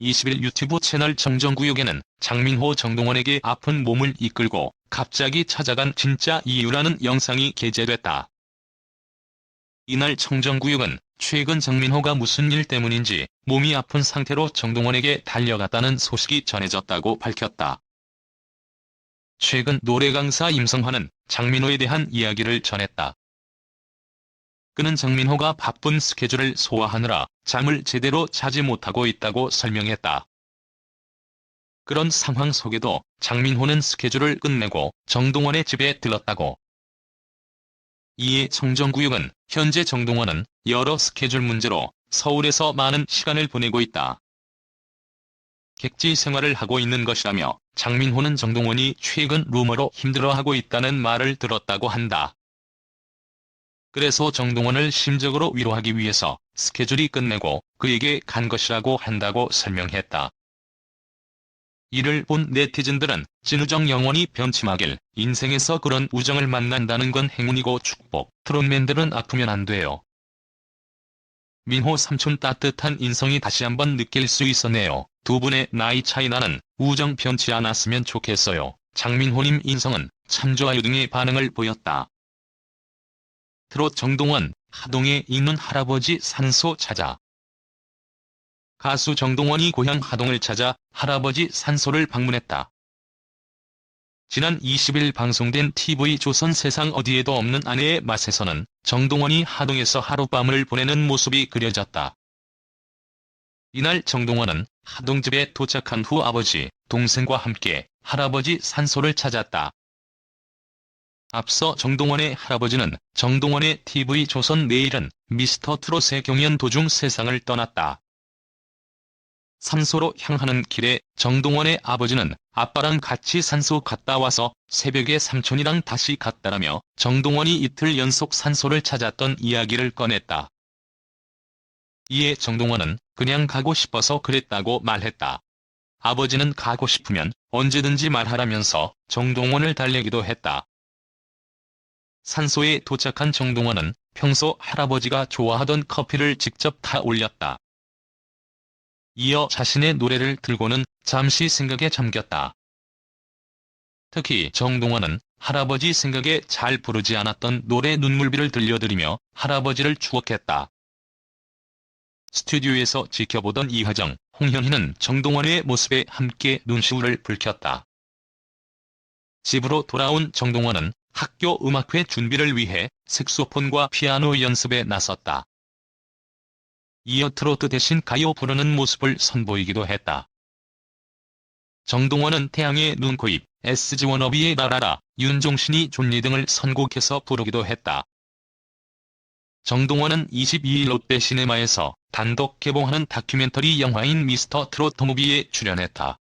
20일 유튜브 채널 정정구역에는 장민호 정동원에게 아픈 몸을 이끌고 갑자기 찾아간 진짜 이유라는 영상이 게재됐다. 이날 청정구역은 최근 장민호가 무슨 일 때문인지 몸이 아픈 상태로 정동원에게 달려갔다는 소식이 전해졌다고 밝혔다. 최근 노래 강사 임성환은 장민호에 대한 이야기를 전했다. 그는 장민호가 바쁜 스케줄을 소화하느라 잠을 제대로 자지 못하고 있다고 설명했다. 그런 상황 속에도 장민호는 스케줄을 끝내고 정동원의 집에 들렀다고. 이에 청정구역은 현재 정동원은 여러 스케줄 문제로 서울에서 많은 시간을 보내고 있다. 객지 생활을 하고 있는 것이라며 장민호는 정동원이 최근 루머로 힘들어하고 있다는 말을 들었다고 한다. 그래서 정동원을 심적으로 위로하기 위해서 스케줄이 끝내고 그에게 간 것이라고 한다고 설명했다. 이를 본 네티즌들은 진우정 영원히 변침하길 인생에서 그런 우정을 만난다는 건 행운이고 축복 트롯맨들은 아프면 안 돼요. 민호 삼촌 따뜻한 인성이 다시 한번 느낄 수 있었네요. 두 분의 나이 차이 나는 우정 변치 않았으면 좋겠어요. 장민호님 인성은 참 좋아요 등의 반응을 보였다. 트롯 정동원, 하동에 있는 할아버지 산소 찾아. 가수 정동원이 고향 하동을 찾아 할아버지 산소를 방문했다. 지난 20일 방송된 TV조선 세상 어디에도 없는 아내의 맛에서는 정동원이 하동에서 하룻밤을 보내는 모습이 그려졌다. 이날 정동원은 하동집에 도착한 후 아버지, 동생과 함께 할아버지 산소를 찾았다. 앞서 정동원의 할아버지는 정동원의 TV조선 내일은 미스터 트롯의 경연 도중 세상을 떠났다. 산소로 향하는 길에 정동원의 아버지는 아빠랑 같이 산소 갔다 와서 새벽에 삼촌이랑 다시 갔다라며 정동원이 이틀 연속 산소를 찾았던 이야기를 꺼냈다. 이에 정동원은 그냥 가고 싶어서 그랬다고 말했다. 아버지는 가고 싶으면 언제든지 말하라면서 정동원을 달래기도 했다. 산소에 도착한 정동원은 평소 할아버지가 좋아하던 커피를 직접 타 올렸다. 이어 자신의 노래를 들고는 잠시 생각에 잠겼다. 특히 정동원은 할아버지 생각에 잘 부르지 않았던 노래 눈물비를 들려드리며 할아버지를 추억했다. 스튜디오에서 지켜보던 이하정, 홍현희는 정동원의 모습에 함께 눈시울을 붉혔다. 집으로 돌아온 정동원은 학교 음악회 준비를 위해 색소폰과 피아노 연습에 나섰다. 이어 트로트 대신 가요 부르는 모습을 선보이기도 했다. 정동원은 태양의 눈, 코, 입, SG 워너비의 라라라, 윤종신이 존니 등을 선곡해서 부르기도 했다. 정동원은 22일 롯데 시네마에서 단독 개봉하는 다큐멘터리 영화인 미스터 트로트 무비에 출연했다.